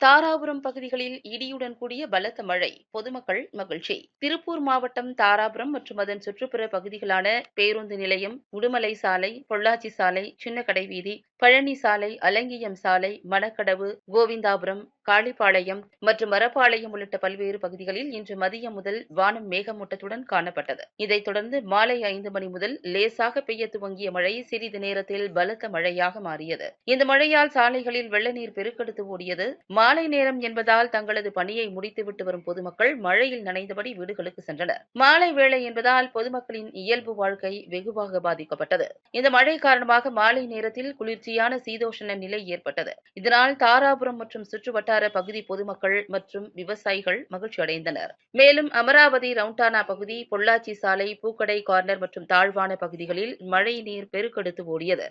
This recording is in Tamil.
தாராபுரம் பகுதிகளில் இடியுடன் கூடிய பலத்த மழை. பொதுமக்கள் மகிழ்ச்சி. திருப்பூர் மாவட்டம் தாராபுரம் மற்றும் அதன் சுற்றுப்புற பகுதிகளான பேருந்து நிலையம் உடுமலை சாலை பொள்ளாச்சி சாலை சின்ன கடைவீதி பழனி சாலை அலங்கியம் சாலை மணக்கடவு கோவிந்தாபுரம் காளிப்பாளையம் மற்றும் மரப்பாளையம் உள்ளிட்ட பல்வேறு பகுதிகளில் இன்று மதியம் முதல் வானம் மேகமூட்டத்துடன் காணப்பட்டது. இதைத் தொடர்ந்து மாலை ஐந்து மணி முதல் லேசாக பெய்ய துவங்கிய மழை சிறிது நேரத்தில் பலத்த மழையாக மாறியது. இந்த மழையால் சாலைகளில் வெள்ள நீர் பெருக்கெடுத்து ஓடியது. மாலை நேரம் என்பதால் தங்களது பணியை முடித்துவிட்டு வரும் பொதுமக்கள் மழையில் நனைந்தபடி வீடுகளுக்கு சென்றனர். மாலை வேளை என்பதால் பொதுமக்களின் இயல்பு வாழ்க்கை வெகுவாக பாதிக்கப்பட்டது. இந்த மழை காரணமாக மாலை நேரத்தில் குளிர்ச்சி குளிர்ச்சியான சீதோஷண நிலை ஏற்பட்டது. இதனால் தாராபுரம் மற்றும் சுற்றுவட்டார பகுதி பொதுமக்கள் மற்றும் விவசாயிகள் மகிழ்ச்சி அடைந்தனர். மேலும் அமராவதி ரவுண்டானா பகுதி பொள்ளாச்சி சாலை பூக்கடை கார்னர் மற்றும் தாழ்வான பகுதிகளில் மழை நீர் பெருக்கெடுத்து ஓடியது.